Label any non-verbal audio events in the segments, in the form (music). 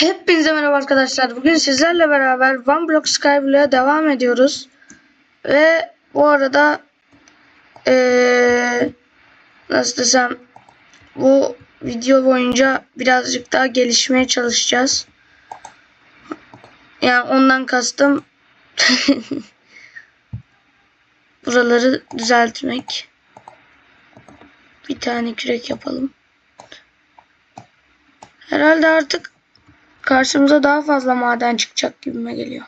Hepinize merhaba arkadaşlar. Bugün sizlerle beraber One Block Skyblock'a devam ediyoruz. Ve bu arada eee, nasıl desem bu video boyunca birazcık daha gelişmeye çalışacağız. Yani ondan kastım (laughs) buraları düzeltmek. Bir tane kürek yapalım. Herhalde artık karşımıza daha fazla maden çıkacak gibime geliyor.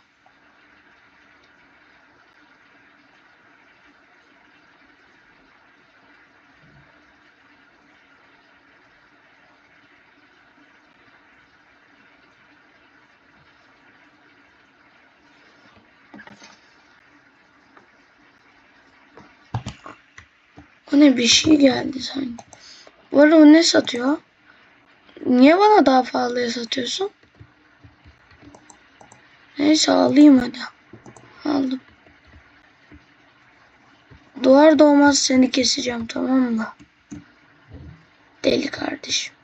O ne bir şey geldi sanki. Bu arada o ne satıyor? Niye bana daha pahalıya satıyorsun? Neyse alayım hadi. Aldım. Doğar doğmaz seni keseceğim tamam mı? Deli kardeşim.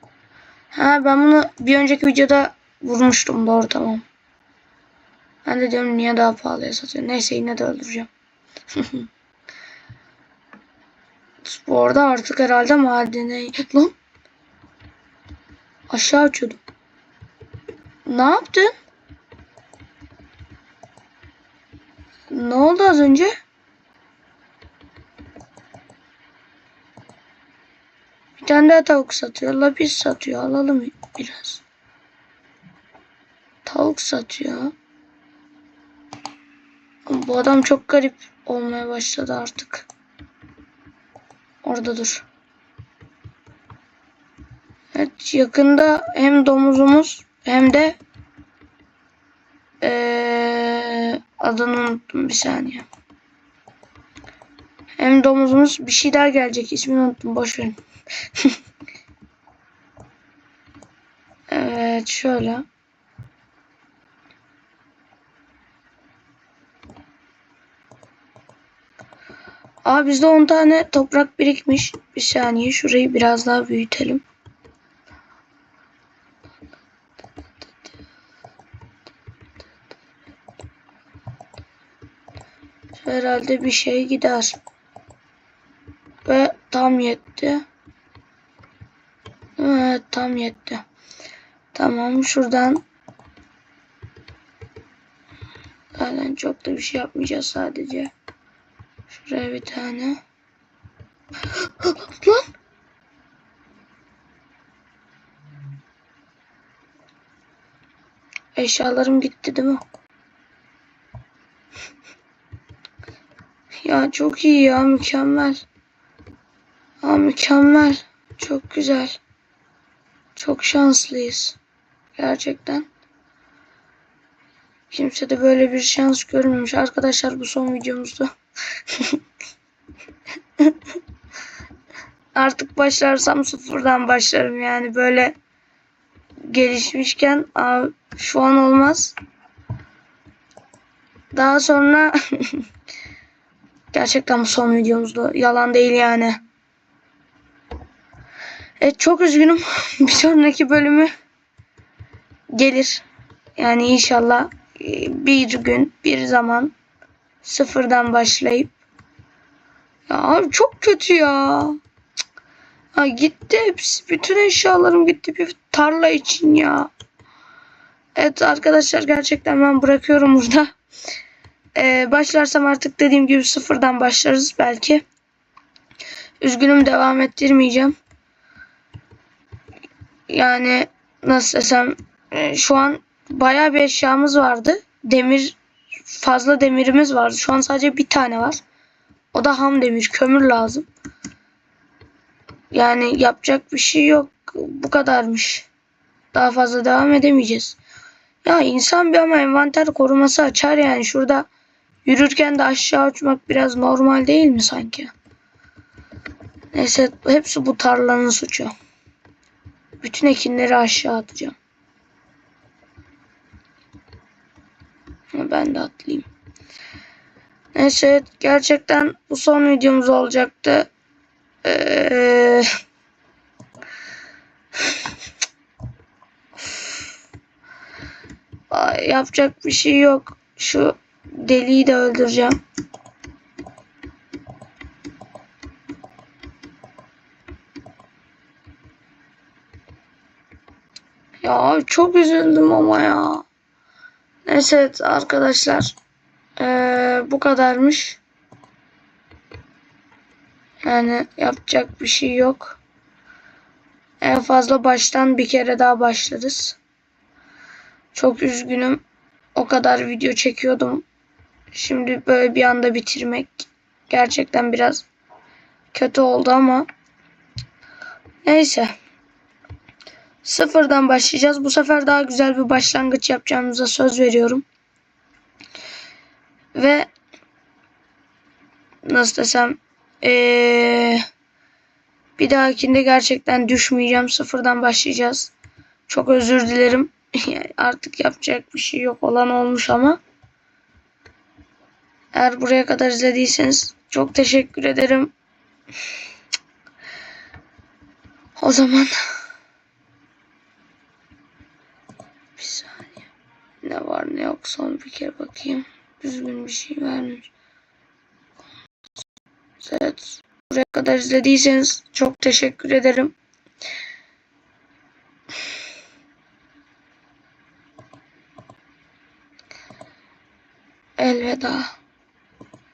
Ha ben bunu bir önceki videoda vurmuştum doğru tamam. Ben de diyorum niye daha pahalıya satıyor. Neyse yine de öldüreceğim. (laughs) Bu arada artık herhalde madene... Lan! Aşağı uçuyordum. Ne yaptın? Ne oldu az önce? Bir tane daha tavuk satıyor. Lapis satıyor. Alalım biraz. Tavuk satıyor. Bu adam çok garip olmaya başladı artık. Orada dur. Evet yakında hem domuzumuz hem de ee, adını unuttum bir saniye. Hem domuzumuz bir şey daha gelecek ismini unuttum boş verin. (laughs) evet şöyle. Aa bizde 10 tane toprak birikmiş. Bir saniye şurayı biraz daha büyütelim. Herhalde bir şey gider. Ve tam yetti. Evet tam yetti. Tamam şuradan Zaten çok da bir şey yapmayacağız sadece. Şuraya bir tane. (gasps) Lan! Eşyalarım gitti değil mi? Ya çok iyi ya mükemmel. Ya mükemmel. Çok güzel. Çok şanslıyız. Gerçekten. Kimse de böyle bir şans görmemiş. Arkadaşlar bu son videomuzda. (laughs) Artık başlarsam sıfırdan başlarım yani böyle gelişmişken şu an olmaz. Daha sonra (laughs) gerçekten bu son videomuzda yalan değil yani. Evet çok üzgünüm. (laughs) bir sonraki bölümü gelir. Yani inşallah e, bir gün bir zaman sıfırdan başlayıp ya abi çok kötü ya. Ha gitti hepsi. Bütün eşyalarım gitti bir tarla için ya. Evet arkadaşlar gerçekten ben bırakıyorum burada. Ee, başlarsam artık dediğim gibi sıfırdan başlarız belki. Üzgünüm devam ettirmeyeceğim. Yani nasıl desem e, şu an bayağı bir eşyamız vardı. Demir fazla demirimiz vardı. Şu an sadece bir tane var. O da ham demir. Kömür lazım. Yani yapacak bir şey yok. Bu kadarmış. Daha fazla devam edemeyeceğiz. Ya insan bir ama envanter koruması açar yani. Şurada yürürken de aşağı uçmak biraz normal değil mi sanki? Neyse hepsi bu tarlanın suçu. Bütün ekinleri aşağı atacağım. Ben de atlayayım. Neyse gerçekten bu son videomuz olacaktı. Ee, (sighs) yapacak bir şey yok. Şu deliği de öldüreceğim. Ya çok üzüldüm ama ya. Neyse arkadaşlar. Ee, bu kadarmış. Yani yapacak bir şey yok. En fazla baştan bir kere daha başlarız. Çok üzgünüm. O kadar video çekiyordum. Şimdi böyle bir anda bitirmek gerçekten biraz kötü oldu ama neyse. Sıfırdan başlayacağız. Bu sefer daha güzel bir başlangıç yapacağımıza söz veriyorum. Ve nasıl desem ee, bir dahakinde gerçekten düşmeyeceğim. Sıfırdan başlayacağız. Çok özür dilerim. (laughs) Artık yapacak bir şey yok olan olmuş ama eğer buraya kadar izlediyseniz çok teşekkür ederim. O zaman bir saniye. Ne var ne yok son bir kere bakayım. Düzgün bir şey vermiş. Evet. Buraya kadar izlediyseniz çok teşekkür ederim. Elveda.